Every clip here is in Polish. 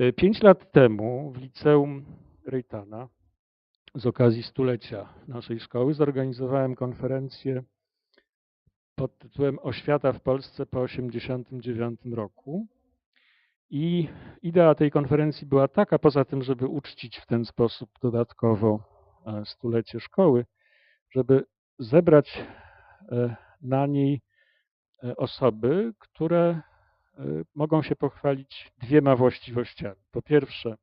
E, pięć lat temu w liceum Rejtana z okazji stulecia naszej szkoły zorganizowałem konferencję pod tytułem Oświata w Polsce po 1989 roku. I idea tej konferencji była taka, poza tym, żeby uczcić w ten sposób dodatkowo e, stulecie szkoły, żeby zebrać e, na niej osoby, które mogą się pochwalić dwiema właściwościami. Po pierwsze,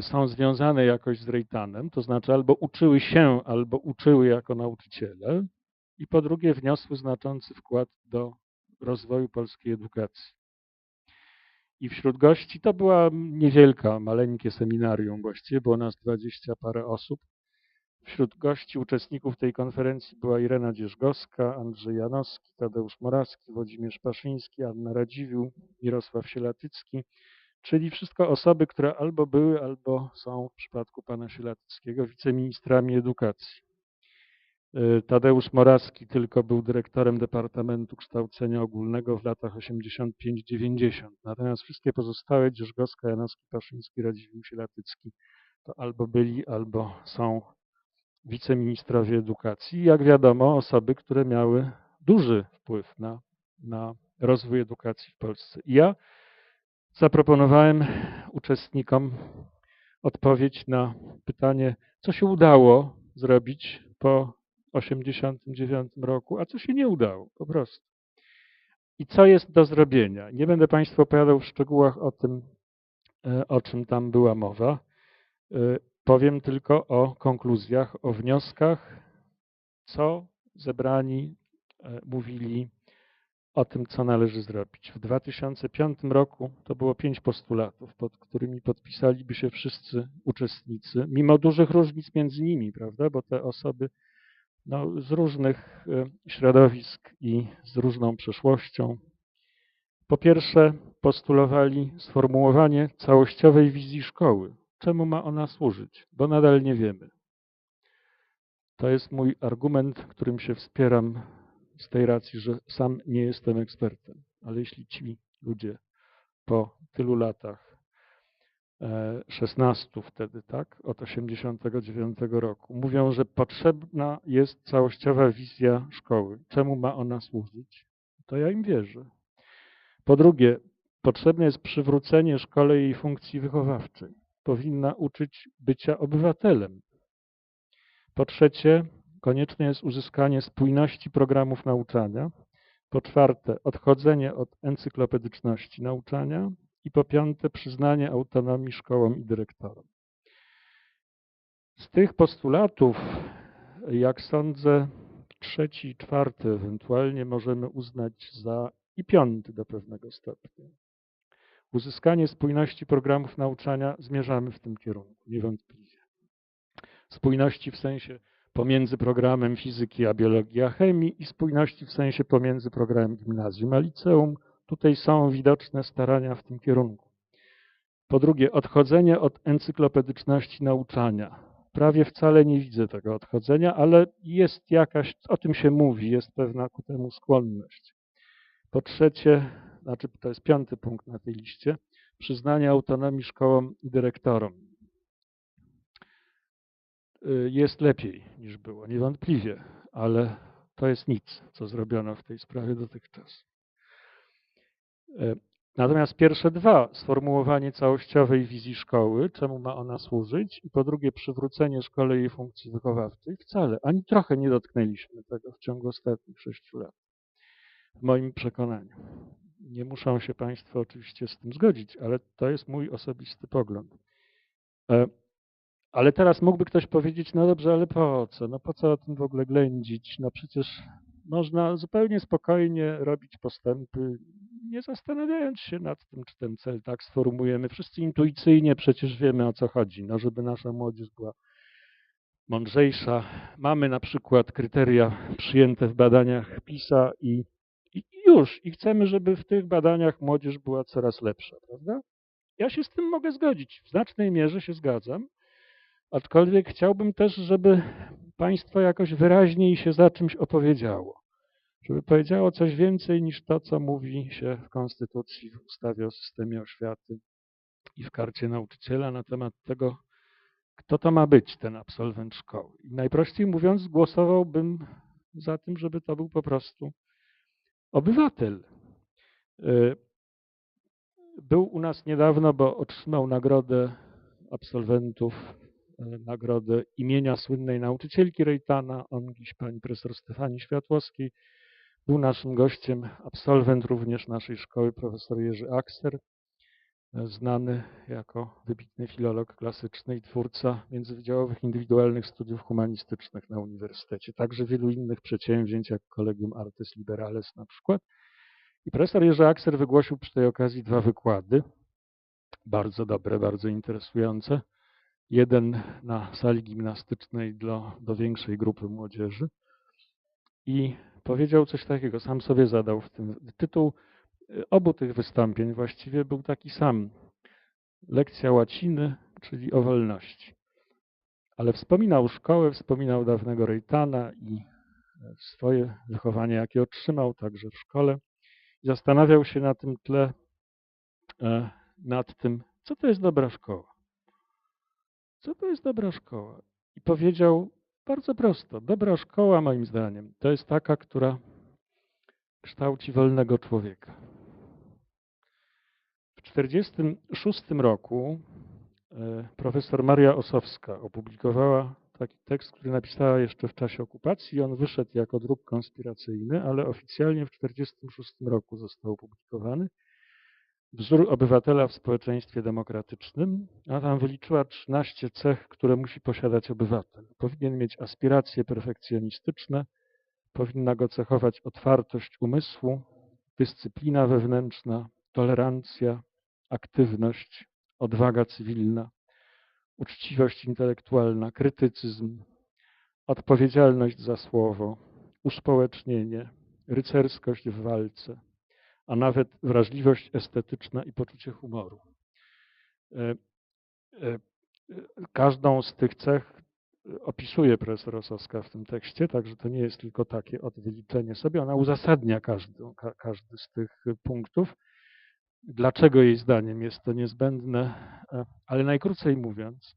są związane jakoś z Rejtanem, to znaczy albo uczyły się, albo uczyły jako nauczyciele, i po drugie wniosły znaczący wkład do rozwoju polskiej edukacji. I wśród gości to była niewielka, maleńkie seminarium właściwie, było nas dwadzieścia parę osób, Wśród gości, uczestników tej konferencji była Irena Dzierzgowska, Andrzej Janowski, Tadeusz Morawski, Włodzimierz Paszyński, Anna Radziwiłł, Mirosław Sielatycki, czyli wszystko osoby, które albo były, albo są w przypadku pana Sielatyckiego wiceministrami edukacji. E, Tadeusz Morawski tylko był dyrektorem Departamentu Kształcenia Ogólnego w latach 85-90. Natomiast wszystkie pozostałe, Dzierżgowska, Janowski, Paszyński, Radziwiłł, Sielatycki, to albo byli, albo są wiceministrowie edukacji, jak wiadomo, osoby, które miały duży wpływ na, na rozwój edukacji w Polsce. I ja zaproponowałem uczestnikom odpowiedź na pytanie, co się udało zrobić po 1989 roku, a co się nie udało, po prostu. I co jest do zrobienia? Nie będę Państwu opowiadał w szczegółach o tym, e, o czym tam była mowa. Powiem tylko o konkluzjach, o wnioskach, co zebrani e, mówili o tym, co należy zrobić. W 2005 roku to było pięć postulatów, pod którymi podpisaliby się wszyscy uczestnicy, mimo dużych różnic między nimi, prawda? Bo te osoby no, z różnych e, środowisk i z różną przeszłością. Po pierwsze, postulowali sformułowanie całościowej wizji szkoły, Czemu ma ona służyć? Bo nadal nie wiemy. To jest mój argument, którym się wspieram z tej racji, że sam nie jestem ekspertem. Ale jeśli ci ludzie po tylu latach, 16 e, wtedy, tak, od 89 roku, mówią, że potrzebna jest całościowa wizja szkoły. Czemu ma ona służyć? To ja im wierzę. Po drugie, potrzebne jest przywrócenie szkole jej funkcji wychowawczej powinna uczyć bycia obywatelem. Po trzecie, konieczne jest uzyskanie spójności programów nauczania. Po czwarte, odchodzenie od encyklopedyczności nauczania. I po piąte, przyznanie autonomii szkołom i dyrektorom. Z tych postulatów, jak sądzę, trzeci, czwarty ewentualnie możemy uznać za i piąty do pewnego stopnia. Uzyskanie spójności programów nauczania zmierzamy w tym kierunku, niewątpliwie. Spójności w sensie pomiędzy programem fizyki a biologii a chemii i spójności w sensie pomiędzy programem gimnazjum a liceum. Tutaj są widoczne starania w tym kierunku. Po drugie, odchodzenie od encyklopedyczności nauczania. Prawie wcale nie widzę tego odchodzenia, ale jest jakaś, o tym się mówi, jest pewna ku temu skłonność. Po trzecie, znaczy to jest piąty punkt na tej liście, przyznanie autonomii szkołom i dyrektorom. Y, jest lepiej niż było, niewątpliwie, ale to jest nic, co zrobiono w tej sprawie dotychczas. Y, natomiast pierwsze dwa, sformułowanie całościowej wizji szkoły, czemu ma ona służyć, i po drugie przywrócenie szkole jej funkcji wychowawczej, wcale, ani trochę nie dotknęliśmy tego w ciągu ostatnich sześciu lat, w moim przekonaniu. Nie muszą się Państwo oczywiście z tym zgodzić, ale to jest mój osobisty pogląd. E, ale teraz mógłby ktoś powiedzieć, no dobrze, ale po co? No po co o tym w ogóle ględzić? No przecież można zupełnie spokojnie robić postępy, nie zastanawiając się nad tym, czy ten cel tak sformułujemy. Wszyscy intuicyjnie przecież wiemy, o co chodzi. No żeby nasza młodzież była mądrzejsza. Mamy na przykład kryteria przyjęte w badaniach PISA i i już. I chcemy, żeby w tych badaniach młodzież była coraz lepsza, prawda? Ja się z tym mogę zgodzić. W znacznej mierze się zgadzam. Aczkolwiek chciałbym też, żeby państwo jakoś wyraźniej się za czymś opowiedziało. Żeby powiedziało coś więcej niż to, co mówi się w Konstytucji, w ustawie o systemie oświaty, i w karcie nauczyciela na temat tego, kto to ma być ten absolwent szkoły. I najprościej mówiąc, głosowałbym za tym, żeby to był po prostu obywatel. Y, był u nas niedawno, bo otrzymał nagrodę absolwentów, y, nagrodę imienia słynnej nauczycielki Rejtana, Ongiś, pani profesor Stefanii Światłowskiej. Był naszym gościem absolwent również naszej szkoły, profesor Jerzy Akser, znany jako wybitny filolog klasyczny i twórca międzywydziałowych indywidualnych studiów humanistycznych na uniwersytecie, także wielu innych przedsięwzięć, jak Collegium Artes Liberales na przykład. I profesor Jerzy Akser wygłosił przy tej okazji dwa wykłady, bardzo dobre, bardzo interesujące. Jeden na sali gimnastycznej dla, do większej grupy młodzieży i powiedział coś takiego, sam sobie zadał w tym tytuł obu tych wystąpień właściwie był taki sam. Lekcja łaciny, czyli o wolności. Ale wspominał szkołę, wspominał dawnego Rejtana i swoje wychowanie, jakie otrzymał także w szkole. Zastanawiał się na tym tle, e, nad tym, co to jest dobra szkoła. Co to jest dobra szkoła? I powiedział bardzo prosto: Dobra szkoła, moim zdaniem, to jest taka, która kształci wolnego człowieka. W 1946 roku e, profesor Maria Osowska opublikowała taki tekst, który napisała jeszcze w czasie okupacji. On wyszedł jako druk konspiracyjny, ale oficjalnie w 1946 roku został opublikowany. Wzór obywatela w społeczeństwie demokratycznym, a tam wyliczyła 13 cech, które musi posiadać obywatel. Powinien mieć aspiracje perfekcjonistyczne, powinna go cechować otwartość umysłu, dyscyplina wewnętrzna, tolerancja, aktywność, odwaga cywilna, uczciwość intelektualna, krytycyzm, odpowiedzialność za słowo, uspołecznienie, rycerskość w walce, a nawet wrażliwość estetyczna i poczucie humoru. E, e, każdą z tych cech opisuje profesor Rosowska w tym tekście, także to nie jest tylko takie odwyliczenie sobie, ona uzasadnia każdy, każdy z tych punktów dlaczego jej zdaniem jest to niezbędne, e, ale najkrócej mówiąc,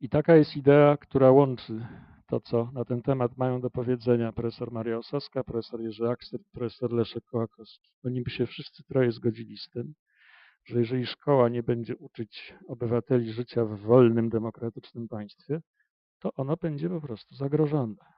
i taka jest idea, która łączy to, co na ten temat mają do powiedzenia profesor Maria Osowska, profesor Jerzy Akster, profesor Leszek Kołakowski. Oni by się wszyscy troje zgodzili z tym, że jeżeli szkoła nie będzie uczyć obywateli życia w wolnym, demokratycznym państwie, to ono będzie po prostu zagrożone.